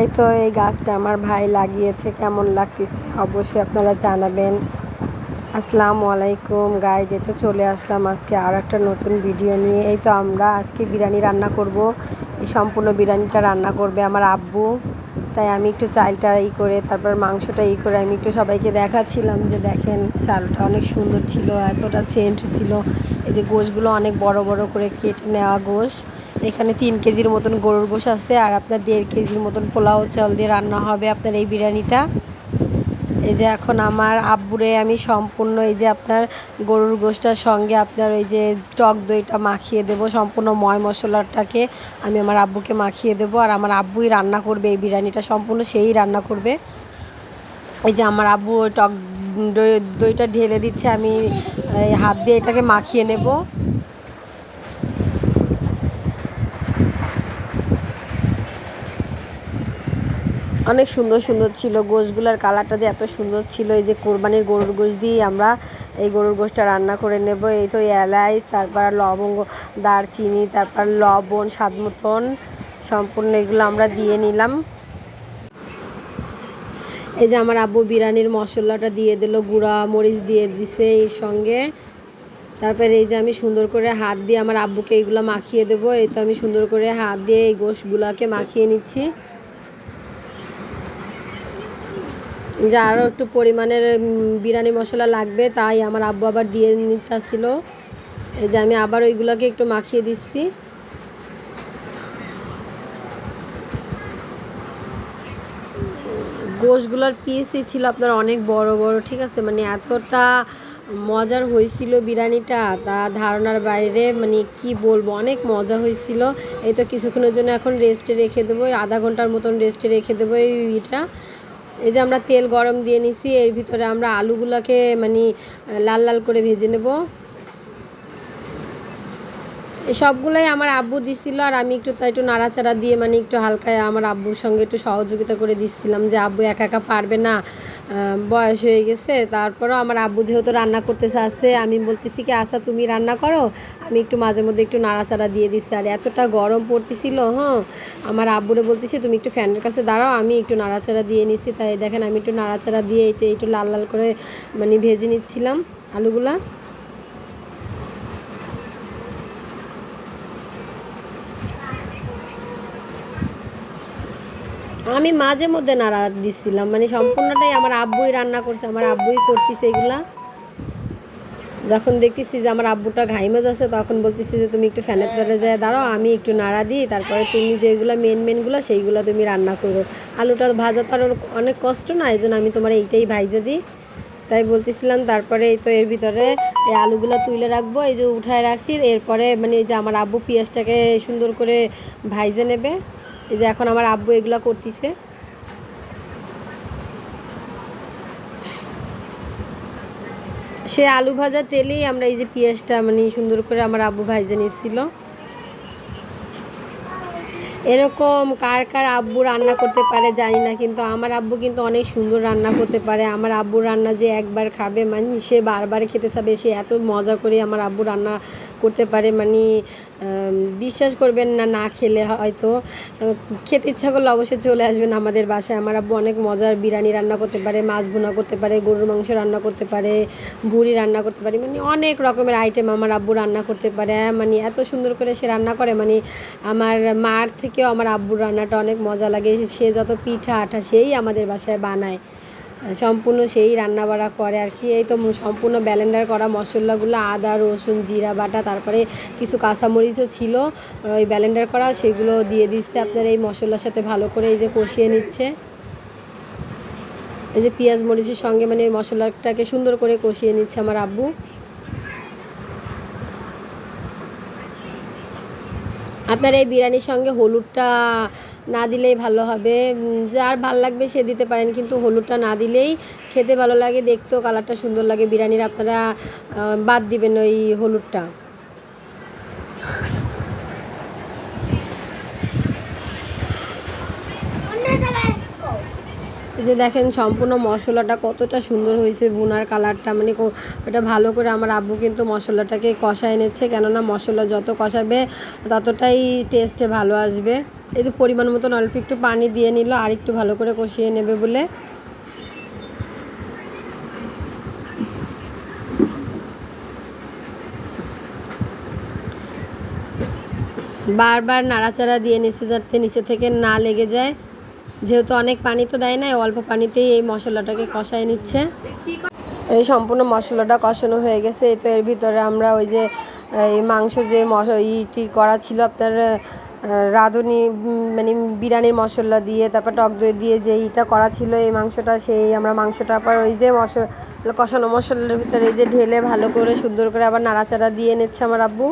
এই তো এই গাছটা আমার ভাই লাগিয়েছে, কেমন লাগতেছে অবশ্যই আপনারা জানাবেন। আসসালামু আলাইকুম গায়ে যেতে চলে আসলাম আজকে আর একটা নতুন ভিডিও নিয়ে। এই তো আমরা আজকে বিরিয়ানি রান্না করব। এই সম্পূর্ণ বিরিয়ানিটা রান্না করবে আমার আব্বু। তাই আমি একটু চালটা ই করে, তারপর মাংসটা ই করে আমি একটু সবাইকে দেখাচ্ছিলাম যে দেখেন চালটা অনেক সুন্দর ছিল, এতটা সেন্ট ছিল। এই যে গোশগুলো অনেক বড় বড় করে কেটে নেওয়া গোশ। এখানে তিন কেজির মতন গরুর গোশ আছে আর আপনার দেড় কেজির মতন পোলাও চাল দিয়ে রান্না হবে আপনার এই বিরিয়ানিটা। এই যে এখন আমার আব্বুরে আমি সম্পূর্ণ এই যে আপনার গরুর গোশটার সঙ্গে আপনার ওই যে টক দইটা মাখিয়ে দেব, সম্পূর্ণ ময় মশলাটাকে আমি আমার আব্বুকে মাখিয়ে দেব আর আমার আব্বুই রান্না করবে এই বিরিয়ানিটা, সম্পূর্ণ সেই রান্না করবে। এই যে আমার আব্বু ওই টক দই দইটা ঢেলে দিচ্ছে, আমি হাত দিয়ে এটাকে মাখিয়ে নেব। অনেক সুন্দর সুন্দর ছিল। গোশগুলোর কালারটা যে এত সুন্দর ছিল, এই যে কোরবানির গরুর গোশ দিয়েই আমরা এই গরুর গোশটা রান্না করে নেব। এই তো এলাইচ, তারপর লবঙ্গ, দারচিনি, তারপর লবণ, স্বাদ মতন সম্পূর্ণ এগুলো আমরা দিয়ে নিলাম। এই যে আমার আব্বু বিরিয়ানির মশলাটা দিয়ে দিল, গুঁড়া মরিচ দিয়ে দিছে এর সঙ্গে। তারপরে এই যে আমি সুন্দর করে হাত দিয়ে আমার আব্বুকে এইগুলো মাখিয়ে দেবো। এই তো আমি সুন্দর করে হাত দিয়ে এই গোশগুলোকে মাখিয়ে নিচ্ছি। যে আরও একটু পরিমাণের বিরিয়ানি মশলা লাগবে, তাই আমার আব্বু আবার দিয়ে নিতে আসছিল এই যে আমি আবার ওইগুলোকে একটু মাখিয়ে দিচ্ছি। গোশগুলোর পিসই ছিল আপনার অনেক বড় বড়, ঠিক আছে? মানে এতটা মজার হয়েছিল বিরিয়ানিটা, তা ধারণার বাইরে মানে কি বলব, অনেক মজা হয়েছিল। এই তো কিছুক্ষণের জন্য এখন রেস্টে রেখে দেবো আধা ঘণ্টার মতন রেস্টে রেখে দেবো এইটা এই যে আমরা তেল গরম দিয়ে নিছি, এর ভিতরে আমরা আলুগুলোকে মানে লাল লাল করে ভেজে নেব। এই সবগুলোই আমার আব্বু দিছিল আর আমি একটু তাই একটু নাড়াচাড়া দিয়ে মানে একটু হালকায় আমার আব্বুর সঙ্গে একটু সহযোগিতা করে দিচ্ছিলাম যে, আব্বু, একা একা পারবে না? বয়স হয়ে গেছে। তারপরও আমার আব্বু যেহেতু রান্না করতে চাচ্ছে আমি বলতেছি কি আশা তুমি রান্না করো? আমি একটু মাঝে মধ্যে একটু নাড়াচাড়া দিয়ে দিচ্ছি আর এতটা গরম পড়তেছিল হ্যাঁ আমার আব্বুরে বলতেছি, তুমি একটু ফ্যানের কাছে দাঁড়াও, আমি একটু নাড়াচাড়া দিয়ে নিচ্ছি তাই দেখেন, আমি একটু নাড়াচাড়া দিয়ে এতে একটু লাল লাল করে মানে ভেজে নিচ্ছিলাম আলুগুলা। আমি মাঝে মধ্যে নাড়া দিচ্ছিলাম মানে সম্পূর্ণটাই আমার আব্বুই রান্না করছে, আমার আব্বুই করতেছে এগুলা। যখন দেখতেছি যে আমার আব্বুটা ঘাইমাজ আছে, তখন বলতেছি যে তুমি একটু ফ্যানের তলে যায় দাঁড়াও, আমি একটু নাড়া দিই, তারপরে তুমি যেগুলো মেন মেনগুলো সেইগুলো তুমি রান্না করো। আলুটা ভাজা তো অনেক কষ্ট না, এই জন্য আমি তোমার এইটাই ভাইজে দিই। তাই বলতেছিলাম, তারপরে এই তো এর ভিতরে এই আলুগুলো তুলে রাখব, এই যে উঠায় রাখছি, এরপরে মানে এই যে আমার আব্বু পেঁয়াজটাকে সুন্দর করে ভাইজে নেবে। এই যে এখন আমার আব্বু এগুলা করতেছে। সে আলু ভাজা তেলেই আমরা এই যে পেঁয়াজটা মানে সুন্দর করে আমার আব্বু ভাইজে নিচ্ছিল এরকম কার কার আব্বু রান্না করতে পারে জানি না, কিন্তু আমার আব্বু কিন্তু অনেক সুন্দর রান্না করতে পারে। আমার আব্বুর রান্না যে একবার খাবে মানে সে বারবার খেতে চাবে, সে এত মজা করে আমার আব্বু রান্না করতে পারে মানে বিশ্বাস করবেন না না খেলে হয়তো খেতে ইচ্ছা করলে অবশ্যই চলে আসবেন আমাদের বাসায়। আমার আব্বু অনেক মজার বিরিয়ানি রান্না করতে পারে, মাছ বোনা করতে পারে, গরুর মাংস রান্না করতে পারে বুড়ি রান্না করতে পারে মানে অনেক রকমের আইটেম আমার আব্বু রান্না করতে পারে। মানে এত সুন্দর করে সে রান্না করে মানে আমার মার থেকেও আমার আব্বুর রান্নাটা অনেক মজা লাগে। সে যত পিঠা আঠা, সেই আমাদের বাসায় বানায়। সম্পূর্ণ সেই রান্না বাড়া করে আর কি। এই তো সম্পূর্ণ ব্যালেন্ডার করা মশলাগুলো, আদা, রসুন, জিরা বাটা, তারপরে কিছু কাঁচামরিচও ছিল। ওই ব্যালেন্ডার করা, সেগুলো দিয়ে দিচ্ছে আপনার এই মশলার সাথে ভালো করে এই যে কষিয়ে নিচ্ছে। এই যে পেঁয়াজ মরিচের সঙ্গে মানে ওই মশলাটাকে সুন্দর করে কষিয়ে নিচ্ছে আমার আব্বু। আপনার এই বিরিয়ানির সঙ্গে হলুদটা না দিলেই ভালো হবে। যার ভালো লাগবে সে দিতে পারেন, কিন্তু হলুদটা না দিলেই খেতে ভালো লাগে, দেখতেও কালারটা সুন্দর লাগে। বিরিয়ানির আপনারা বাদ দিবেন ওই হলুদটা। যে দেখেন সম্পূর্ণ মশলাটা কতটা সুন্দর হয়েছে, বোনার কালারটা। মানে ওটা ভালো করে আমার আব্বু কিন্তু মশলাটাকে কষায় এনেছে, কেননা মশলা যত কষাবে ততটাই টেস্টে ভালো আসবে। এই তো পরিমাণ মতন অল্প একটু পানি দিয়ে নিল, আর একটু ভালো করে কষিয়ে নেবে বলে। বারবার নাড়াচাড়া দিয়ে নিচে যাতে নিচে থেকে না লেগে যায়। যেহেতু অনেক পানি তো দেয় না অল্প পানিতেই এই মশলাটাকে কষায় নিচ্ছে। এই সম্পূর্ণ মশলাটা কষানো হয়ে গেছে। তো এর ভিতরে আমরা ওই যে, এই মাংস যে ইটি করা ছিল, আপনার রাঁধুনি মানে বিরিয়ানির মশলা দিয়ে, তারপর টক দই দিয়ে যে ইটা করা ছিল, এই মাংসটা, সেই আমরা মাংসটা আবার ওই যে মশলা কষানো মশলার ভিতরে এই যে ঢেলে ভালো করে সুন্দর করে আবার নাড়াচাড়া দিয়ে নিচ্ছে আমার আব্বু।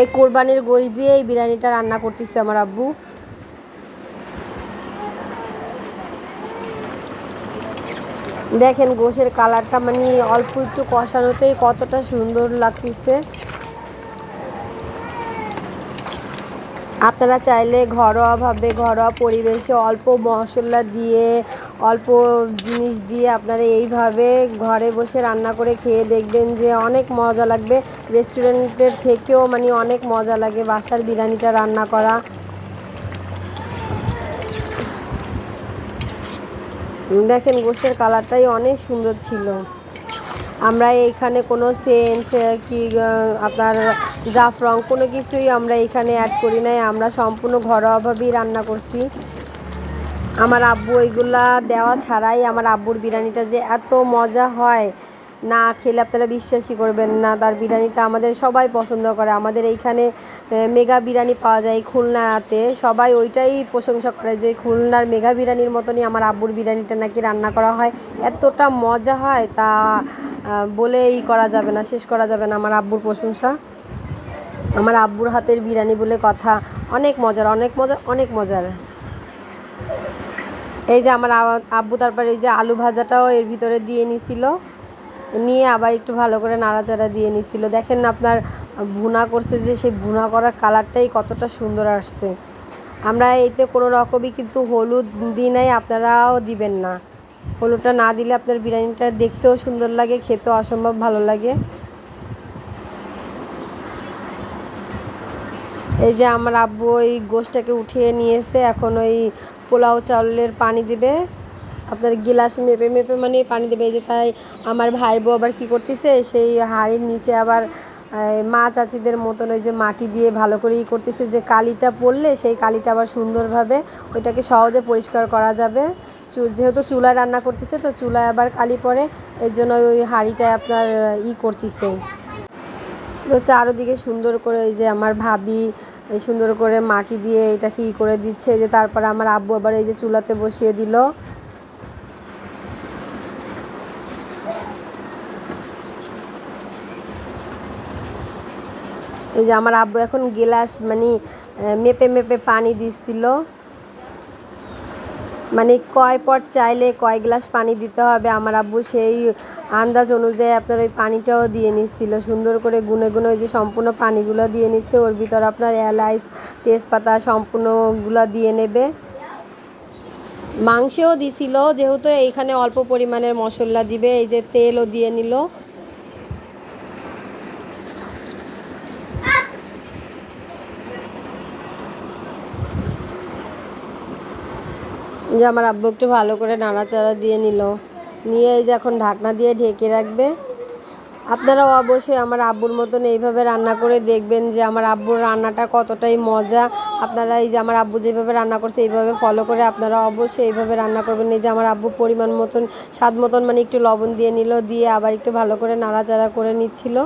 এই কোরবানির গোশ দিয়ে এই বিরিয়ানিটা রান্না করতেছে আমার আব্বু। দেখেন গোশের কালারটা মানে অল্প একটু কষানোতেই কতটা সুন্দর লাগতেছে। আপনারা চাইলে ঘরোয়াভাবে, ঘরোয়া পরিবেশে অল্প মশলা দিয়ে অল্প জিনিস দিয়ে আপনারা এইভাবে ঘরে বসে রান্না করে খেয়ে দেখবেন যে অনেক মজা লাগবে। রেস্টুরেন্টের থেকেও মানে অনেক মজা লাগে বাসার বিরিয়ানিটা রান্না করা। দেখেন গোষ্ঠের কালারটাই অনেক সুন্দর ছিল। আমরা এইখানে কোনো সেন্ট, কি আপনার জাফরং কোনো কিছুই আমরা এখানে অ্যাড করি নাই। আমরা সম্পূর্ণ ঘরোয়াভাবেই রান্না করছি। আমার আব্বু ওইগুলা দেওয়া ছাড়াই আমার আব্বুর বিরিয়ানিটা যে এত মজা হয় না খেলে আপনারা বিশ্বাসই করবেন না। তার বিরিয়ানিটা আমাদের সবাই পছন্দ করে। আমাদের এইখানে মেগা বিরিয়ানি পাওয়া যায় খুলনাতে। সবাই ওইটাই প্রশংসা করে যে খুলনার মেগা বিরিয়ানির মতনই আমার আব্বুর বিরিয়ানিটা নাকি রান্না করা হয়। এতটা মজা হয় তা আহ, বলে ই করা যাবে না শেষ করা যাবে না আমার আব্বুর প্রশংসা। আমার আব্বুর হাতের বিরিয়ানি বলে কথা। অনেক মজার অনেক মজার অনেক মজার। এই যে আমার আব্বু, তারপরে এই যে আলু ভাজাটাও এর ভিতরে দিয়ে নিছিল। নিয়ে আবার একটু ভালো করে নাড়াচাড়া দিয়ে নিছিল। দেখেন না আপনার ভুনা করছে যে, সেই ভুনা করার কালারটাই কতটা সুন্দর আসছে। আমরা এতে কোনো রকমই কিন্তু হলুদ দিই নাই, আপনারাও দিবেন না। হলুদটা না দিলে আপনার বিরিয়ানিটা দেখতেও সুন্দর লাগে, খেতেও অসম্ভব ভালো লাগে। এই যে আমার আব্বু ওই গোশটাকে উঠিয়ে নিয়েছে, এখন ওই পোলাও চাউলের পানি দেবে। আপনার গিলাস মেপে মেপে মানে পানি দেবে। যে তাই আমার ভাইয়ের বউ আবার কী করতেছে? সেই হাড়ির নিচে আবার মা চাচিদের মতন ওই যে মাটি দিয়ে ভালো করে ই করতেছে যে কালিটা পড়লে সেই কালিটা আবার সুন্দরভাবে ওইটাকে সহজে পরিষ্কার করা যাবে। যেহেতু চুলায় রান্না করতেছে, তো চুলায় আবার কালি পড়ে। এর জন্য ওই হাঁড়িটায় আপনার ই করতেছে। চারোদিকে সুন্দর করে এই যে আমার ভাবি, এই সুন্দর করে মাটি দিয়ে এটাকে ই করে দিচ্ছে যে তারপরে আমার আব্বু আবার এই যে চুলাতে বসিয়ে দিল। এই যে আমার আব্বু এখন গিলাস মানে মেপে মেপে পানি দিচ্ছিল। মানে কয় পট চাইলে কয় গ্লাস পানি দিতে হবে, আমার আব্বু সেই আন্দাজ অনুযায়ী আপনার ওই পানিটাও দিয়ে নিচ্ছিল। সুন্দর করে গুনে গুনে ওই যে সম্পূর্ণ পানিগুলো দিয়ে নিচ্ছে। ওর ভিতর আপনার এলাইচ, তেজপাতা সম্পূর্ণগুলো দিয়ে নেবে। মাংসেও দিছিল, যেহেতু এইখানে অল্প পরিমাণের মশলা দিবে, এই যে তেলও দিয়ে নিল। যে আমার আব্বু একটু ভালো করে নাড়াচাড়া দিয়ে নিল। নিয়ে এই যে এখন ঢাকনা দিয়ে ঢেকে রাখবে। আপনারাও অবশ্যই আমার আব্বুর মতন এইভাবে রান্না করে দেখবেন যে আমার আব্বুর রান্নাটা কতটাই মজা। আপনারা এই যে আমার আব্বু যেভাবে রান্না করছে, এইভাবে ফলো করে আপনারা অবশ্যই এইভাবে রান্না করবেন। এই যে আমার আব্বু পরিমাণ মতন, স্বাদ মতন মানে একটু লবণ দিয়ে নিল, দিয়ে আবার একটু ভালো করে নাড়াচাড়া করে নিচ্ছিল।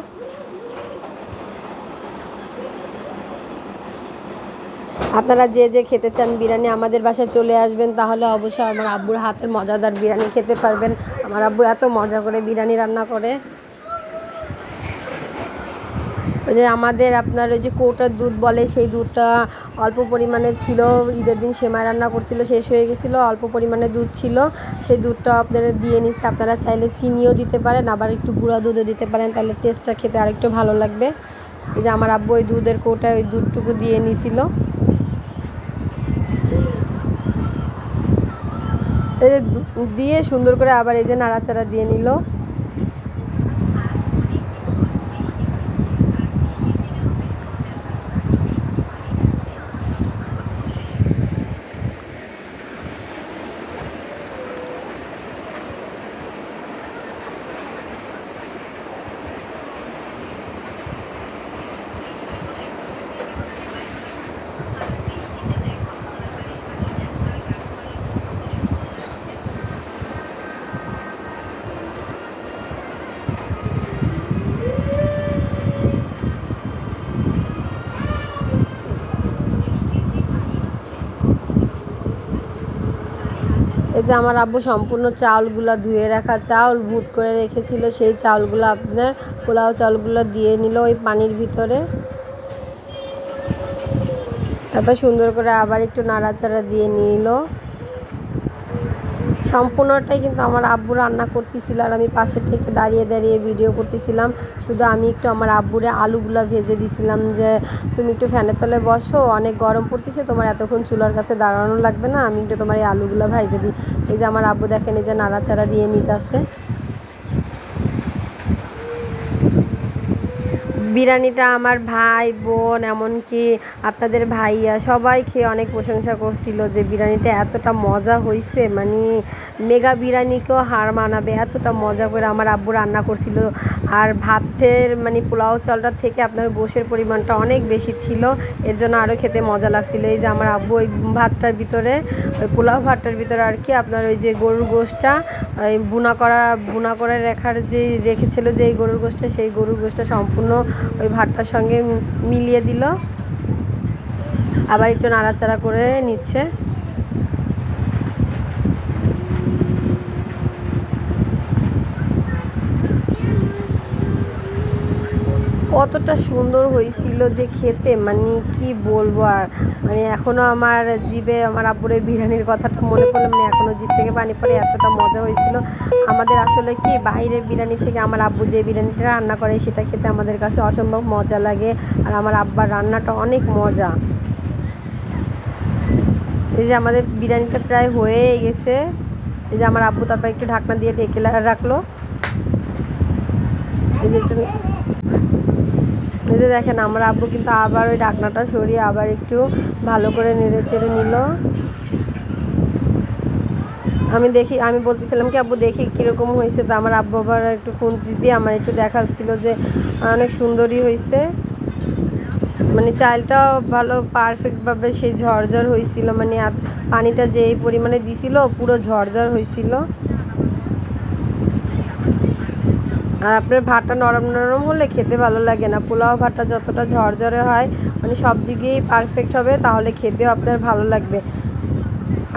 আপনারা যে যে খেতে চান বিরিয়ানি আমাদের বাসায় চলে আসবেন, তাহলে অবশ্যই আমার আব্বুর হাতের মজাদার বিরিয়ানি খেতে পারবেন। আমার আব্বু এত মজা করে বিরিয়ানি রান্না করে। ওই যে আমাদের আপনার ওই যে কৌটার দুধ বলে, সেই দুধটা অল্প পরিমাণে ছিল, ঈদের দিন সেমাই রান্না করছিল, শেষ হয়ে গেছিল, অল্প পরিমাণে দুধ ছিল। সেই দুধটা আপনারা দিয়ে নিচ্ছে, আপনারা চাইলে চিনিও দিতে পারেন, আবার একটু গুঁড়া দুধও দিতে পারেন, তাহলে টেস্টটা খেতে আরেকটু ভালো লাগবে। এই যে আমার আব্বু ওই দুধের কৌটায় ওই দুধটুকু দিয়ে নিছিল এই যে দু- দিয়ে সুন্দর করে আবার এই যে নাড়াচাড়া দিয়ে নিল। এই যে আমার আব্বু সম্পূর্ণ চাউলগুলো ধুয়ে রাখা চাউল ভুট করে রেখেছিল, সেই চাউলগুলো আপনার পোলাও চাউলগুলো দিয়ে নিল ওই পানির ভিতরে। তারপর সুন্দর করে আবার একটু নাড়াচাড়া দিয়ে নিল। সম্পূর্ণটাই কিন্তু আমার আব্বু রান্না করতেছিল আর আমি পাশে থেকে দাঁড়িয়ে দাঁড়িয়ে ভিডিও করতেছিলাম। শুধু আমি একটু আমার আব্বুরে আলুগুলা ভেজে দিছিলাম যে, তুমি একটু ফ্যানের তলে বসো, অনেক গরম পড়তেছে, তোমার এতক্ষণ চুলার কাছে দাঁড়ানো লাগবে না, আমি একটু তোমার এই আলুগুলো ভাইজে দিই। এই যে আমার আব্বু দেখেন এই যে নাড়াচাড়া দিয়ে নিতে আসে বিরিয়ানিটা আমার ভাই, বোন, এমনকি আপনাদের ভাইয়া সবাই খেয়ে অনেক প্রশংসা করছিল যে বিরিয়ানিটা এতটা মজা হয়েছে মানে মেগা বিরিয়ানিকেও হার মানাবে, এতটা মজা করে আমার আব্বু রান্না করছিল। আর ভাতের মানে পোলাও চালটার থেকে আপনার গোশের পরিমাণটা অনেক বেশি ছিল। এর জন্য আরও খেতে মজা লাগছিল। এই যে আমার আব্বু ওই ভাতটার ভিতরে, ওই পোলাও ভাতটার ভিতরে আর কি আপনার ওই যে গরুর গোশটা, ওই বুনা করা, বুনা করে রেখার যে রেখেছিল যে এই গরুর গোশটা, সেই গরুর গোশটা সম্পূর্ণ ওই ভাতটার সঙ্গে মিলিয়ে দিল। আবার একটু নাড়াচাড়া করে নিচ্ছে। কতটা সুন্দর হয়েছিল যে খেতে মানে কি বলব আর। মানে এখনও আমার জিভে, আমার আব্বুর এই বিরিয়ানির কথাটা মনে পড়ল মানে এখনও জিভ থেকে পানি পড়ে, এতটা মজা হয়েছিল। আমাদের আসলে কি, বাইরের বিরিয়ানি থেকে আমার আব্বু যে বিরিয়ানিটা রান্না করে, সেটা খেতে আমাদের কাছে অসম্ভব মজা লাগে। আর আমার আব্বার রান্নাটা অনেক মজা। এই যে আমাদের বিরিয়ানিটা প্রায় হয়ে গেছে। এই যে আমার আব্বু তারপর একটু ঢাকনা দিয়ে ঢেকে রাখল। এই যে যে দেখেন, আমার আব্বু কিন্তু আবার ওই ঢাকনাটা সরিয়ে আবার একটু ভালো করে নেড়ে চেড়ে নিল। আমি দেখি, আমি বলতেছিলাম কি, আব্বু, দেখি কীরকম হয়েছে। তো আমার আব্বু আবার একটু খুন্তি দিয়ে আমার একটু দেখাচ্ছিল যে অনেক সুন্দরই হয়েছে। মানে চালটাও ভালো পারফেক্টভাবে সেই ঝরঝর হয়েছিল। মানে পানিটা যেই পরিমাণে দিছিল, পুরো ঝরঝর হয়েছিল। আর আপনার ভাতটা নরম নরম হলে খেতে ভালো লাগে না। পোলাও ভাতটা যতটা ঝরঝরে হয় মানে সব দিকেই পারফেক্ট হবে, তাহলে খেতেও আপনার ভালো লাগবে।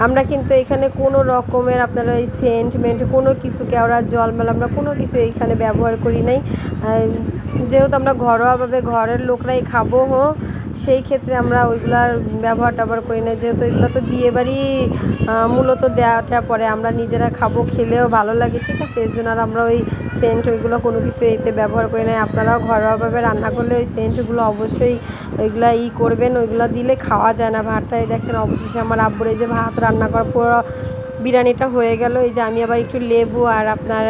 আমরা কিন্তু এখানে কোনো রকমের আপনার ওই সেন্টমেন্ট কোনো কিছু কেওড়ার জলমেল আমরা কোনো কিছু এইখানে ব্যবহার করি নাই। যেহেতু আমরা ঘরোয়াভাবে ঘরের লোকরাই খাব, হো সেই ক্ষেত্রে আমরা ওইগুলার ব্যবহার ট্যাবহার করি না। যেহেতু এগুলো তো বিয়ে বাড়ি মূলত দেওয়াটা পরে। আমরা নিজেরা খাব, খেলেও ভালো লাগে, ঠিক আছে? এর জন্য আর আমরা ওই সেন্ট ওইগুলো কোনো কিছু এতে ব্যবহার করি না। আপনারাও ঘরোয়াভাবে রান্না করলে ওই সেন্টগুলো অবশ্যই ওইগুলা ই করবেন, ওইগুলো দিলে খাওয়া যায় না ভাতটাই দেখেন, অবশেষে আমার আব্বুর এই যে ভাত রান্না করার পর বিরিয়ানিটা হয়ে গেল। এই যে আমি আবার একটু লেবু আর আপনার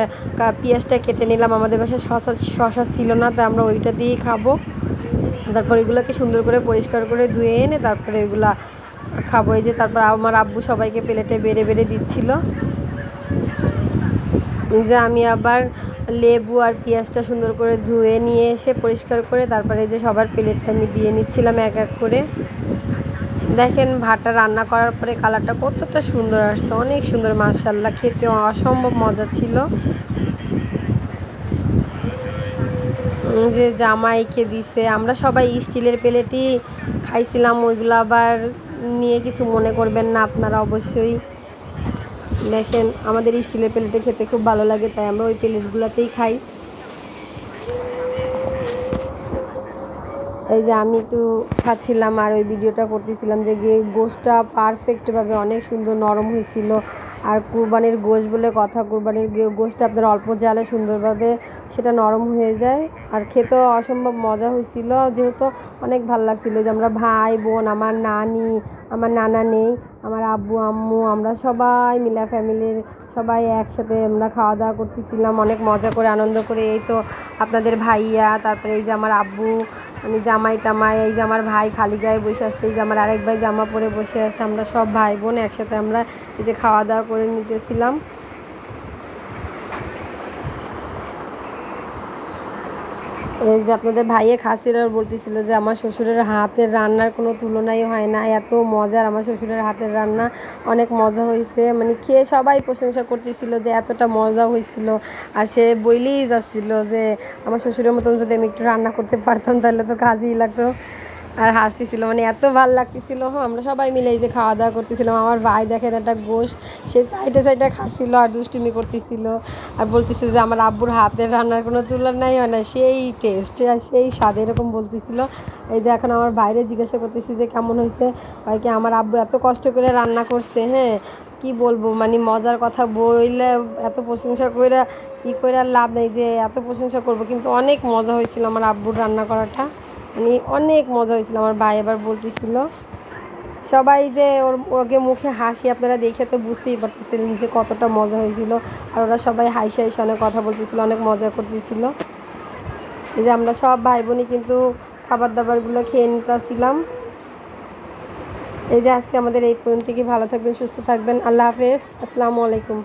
পেঁয়াজটা কেটে নিলাম। আমাদের বাসায় শশা শশা ছিল না তাই আমরা ওইটা দিয়েই খাব। তারপর এগুলোকে সুন্দর করে পরিষ্কার করে ধুয়ে এনে তারপরে এগুলা খাব। এই যে তারপর আমার আব্বু সবাইকে প্লেটে বেড়ে বেড়ে দিচ্ছিল। যে আমি আবার লেবু আর পেঁয়াজটা সুন্দর করে ধুয়ে নিয়ে এসে পরিষ্কার করে তারপরে যে সবার প্লেটে আমি দিয়ে নিচ্ছিলাম এক এক করে। দেখেন ভাতটা রান্না করার পরে কালারটা কতটা সুন্দর আসছে। অনেক সুন্দর মার্শাল্লাহ খেতে অসম্ভব মজা ছিল। যে জামাইকে দিছে, আমরা সবাই স্টিলের প্লেটই খাইছিলাম, ওইগুলো আবার নিয়ে কিছু মনে করবেন না, আপনারা অবশ্যই দেখেন, আমাদের স্টিলের প্লেটে খেতে খুব ভালো লাগে, তাই আমরা ওই প্লেটগুলোতেই খাই। এই যে আমি একটু খাচ্ছিলাম আর ওই ভিডিওটা করতেছিলাম যে গিয়ে গোশটা পারফেক্টভাবে অনেক সুন্দর নরম হয়েছিল। আর কুরবানির গোশ বলে কথা, কুরবানির গোশটা আপনার অল্প জালে সুন্দরভাবে সেটা নরম হয়ে যায়। আর খেতেও অসম্ভব মজা হয়েছিল। যেহেতু অনেক ভালো লাগছিল যে আমরা ভাই, বোন, আমার নানি, আমার নানা নেই, আমার আব্বু, আম্মু, আমরা সবাই মিলা ফ্যামিলির সবাই একসাথে আমরা খাওয়া দাওয়া করতেছিলাম, অনেক মজা করে, আনন্দ করে। এই তো আপনাদের ভাইয়া, তারপরে এই যে আমার আব্বু মানে জামাই টামাই, এই যে আমার ভাই খালি গায়ে বসে আসছে এই যে আমার আরেক ভাই জামা পরে বসে আছে, আমরা সব ভাই বোন একসাথে আমরা এই যে খাওয়া দাওয়া করে নিতেছিলাম। এই যে আপনাদের ভাইয়ে খাসিরা বলতেছিল যে আমার শ্বশুরের হাতের রান্নার কোনো তুলনাই হয় না, এত মজার আমার শ্বশুরের হাতের রান্না, অনেক মজা হয়েছে মানে খেয়ে সবাই প্রশংসা করতেছিল যে এতটা মজা হয়েছিল আর সে বইলেই যাচ্ছিল যে আমার শ্বশুরের মতন যদি আমি একটু রান্না করতে পারতাম, তাহলে তো কাজেই লাগতো। আর হাসতেছিল মানে এত ভালো লাগতেছিল হ্যাঁ আমরা সবাই মিলে এই যে খাওয়া দাওয়া করতেছিলাম। আমার ভাই দেখেন একটা গোশ, সে চাইটে চাইটে খাচ্ছিল আর দুষ্টুমি করতেছিল আর বলতেছিল যে আমার আব্বুর হাতের রান্নার কোনো তুলনাই হয় না, সেই টেস্ট আর সেই স্বাদ এরকম বলতেছিল। এই যে এখন আমার বাইরে জিজ্ঞাসা করতেছি যে কেমন হয়েছে? কয় কি আমার আব্বু এত কষ্ট করে রান্না করছে হ্যাঁ কি বলব মানে মজার কথা বইলে এত প্রশংসা করে ই করে আর লাভ নেই যে এত প্রশংসা করব, কিন্তু অনেক মজা হয়েছিল আমার আব্বুর রান্না করাটা। মানে অনেক মজা হয়েছিল, আমার ভাই এবার বলতেছিল। সবাই যে ওর, ওকে মুখে হাসি আপনারা দেখে তো বুঝতেই পারতেছিলেন যে কতটা মজা হয়েছিল। আর ওরা সবাই হাসি হাসি অনেক কথা বলতেছিল, অনেক মজা করতেছিল। এই যে আমরা সব ভাই বোনই কিন্তু খাবার দাবারগুলো খেয়ে নিতেছিলাম। এই যে আজকে আমাদের এই পর্যন্ত থেকে ভালো থাকবেন, সুস্থ থাকবেন। আল্লাহ হাফেজ, আসসালামু আলাইকুম।